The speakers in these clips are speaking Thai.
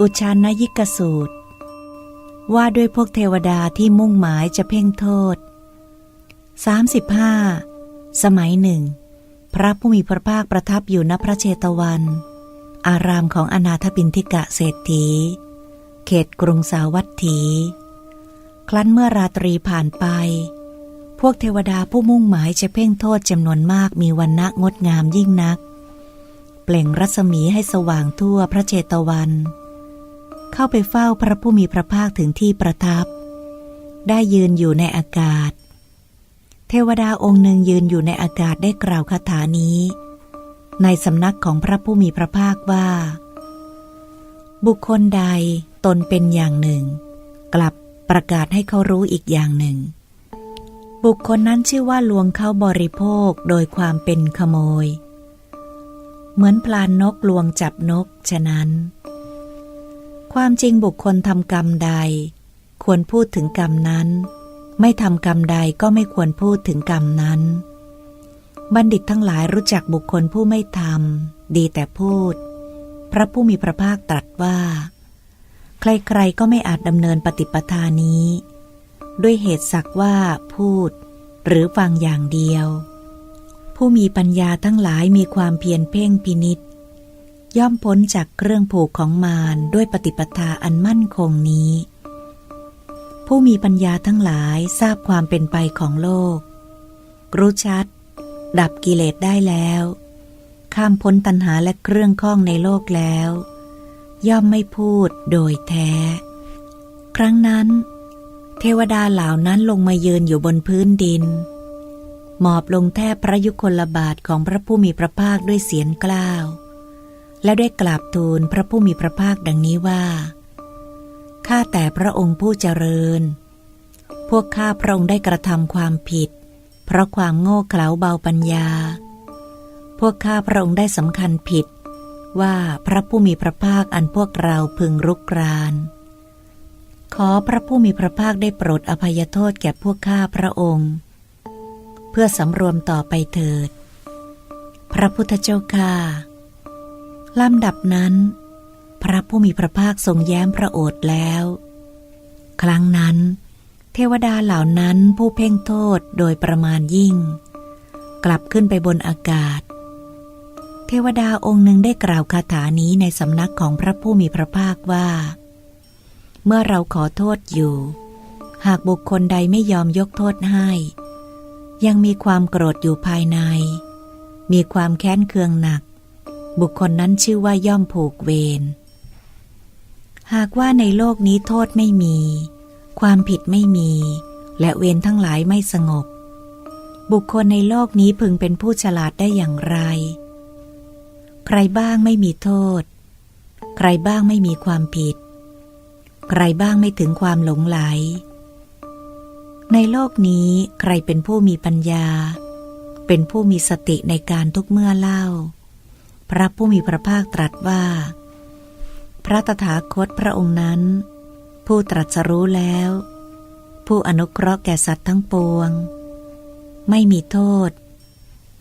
อุชานยิกสูตร ว่าด้วยพวกเทวดาที่มุ่งหมายจะเพ่งโทษ 35 สมัยหนึ่ง พระผู้มีพระภาคประทับอยู่ณพระเชตวัน อารามของอนาถบินทิกะเศรษฐี เขตกรุงสาวัตถี ครั้นเมื่อราตรีผ่านไป พวกเทวดาผู้มุ่งหมายจะเพ่งโทษจำนวนมากมีวันณะงดงามยิ่งนัก เปล่งรัศมีให้สว่างทั่วพระเจตวันเเข้าไปเฝ้าพระผู้มีพระภาคถึงที่ประทับ ได้ยืนอยู่ในอากาศ เทวดาองค์หนึ่งยืนอยู่ในอากาศได้กล่าวคาถานี้ ในสำนักของพระผู้มีพระภาคว่า บุคคลใดตนเป็นอย่างหนึ่ง กลับประกาศให้เขารู้อีกอย่างหนึ่ง บุคคลนั้นชื่อว่าลวงเขาบริโภคโดยความเป็นขโมย เหมือนพลานนกลวงจับนกฉะนั้น ความจริงบุคคลทำกรรมใด ควรพูดถึงกรรมนั้น ไม่ทำกรรมใดก็ไม่ควรพูดถึงกรรมนั้น บัณฑิตทั้งหลายรู้จักบุคคลผู้ไม่ทำดีแต่พูด พระผู้มีพระภาคตรัสว่า ใครๆก็ไม่อาจดำเนินปฏิปทานี้ ด้วยเหตุสักว่าพูด หรือฟังอย่างเดียว ผู้มีปัญญาทั้งหลายมีความเพียรเพ่งพินิษ ย่อมพ้นจากเครื่องผูกของมารด้วยปฏิปทาอันมั่นคงนี้ ผู้มีปัญญาทั้งหลายทราบความเป็นไปของโลก รู้ชัด ดับกิเลสได้แล้ว ข้ามพ้นตัณหาและเครื่องข้องในโลกแล้ว ย่อมไม่พูดโดยแท้ ครั้งนั้น เทวดาเหล่านั้นลงมายืนอยู่บนพื้นดิน หมอบลงแทบพระยุคลบาทของพระผู้มีพระภาคด้วยเสียงกล้าว และได้กราบทูลพระผู้มีพระภาคดังนี้ว่า ข้าแต่พระองค์ผู้เจริญ พวกข้าพระองค์ได้กระทำความผิด เพราะความโง่เขลาเบาปัญญา พวกข้าพระองค์ได้สำคัญผิด ว่าพระผู้มีพระภาคอันพวกเราพึงรุกราน ขอพระผู้มีพระภาคได้โปรดอภัยโทษแก่พวกข้าพระองค์ เพื่อสำรวมต่อไปเถิด พระพุทธเจ้าค่า ลำดับนั้น พระผู้มีพระภาคทรงแย้มพระโอษฐ์แล้ว ครั้งนั้น เทวดาเหล่านั้นผู้เพ่งโทษโดยประมาณยิ่ง กลับขึ้นไปบนอากาศ เทวดาองค์หนึ่งได้กล่าวคาถานี้ในสำนักของพระผู้มีพระภาคว่า เมื่อเราขอโทษอยู่ หากบุคคลใดไม่ยอมยกโทษให้ ยังมีความโกรธอยู่ภายใน มีความแค้นเคืองหนัก บุคคลนั้นชื่อว่าย่อมผูกเวร หากว่าในโลกนี้โทษไม่มี ความผิดไม่มี และเวรทั้งหลายไม่สงบ บุคคลในโลกนี้พึงเป็นผู้ฉลาดได้อย่างไร ใครบ้างไม่มีโทษ ใครบ้างไม่มีความผิด ใครบ้างไม่ถึงความหลงไหล ในโลกนี้ใครเป็นผู้มีปัญญา เป็นผู้มีสติในการทุกเมื่อเล่า พระผู้มีพระภาคตรัสว่า พระตถาคตพระองค์นั้น ผู้ตรัสรู้แล้ว ผู้อนุเคราะห์แก่สัตว์ทั้งปวง ไม่มีโทษ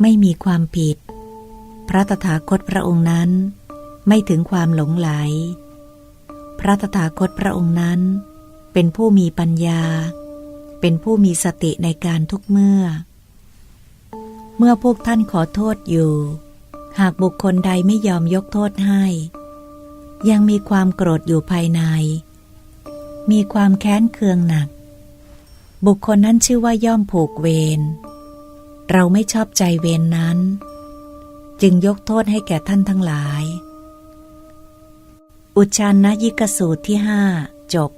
ไม่มีความผิด พระตถาคตพระองค์นั้น ไม่ถึงความหลงไหล พระตถาคตพระองค์นั้น เป็นผู้มีปัญญา เป็นผู้มีสติในการทุกเมื่อ เมื่อพวกท่านขอโทษอยู่ หากบุคคลใดไม่ยอมยกโทษให้ ยังมีความโกรธอยู่ภายใน มีความแค้นเคืองหนัก บุคคลนั้นชื่อว่าย่อมผูกเวร เราไม่ชอบใจเวรนนั้น จึงยกโทษให้แก่ท่านทั้งหลาย อุชานนยิกสูตรที่ห้าจบ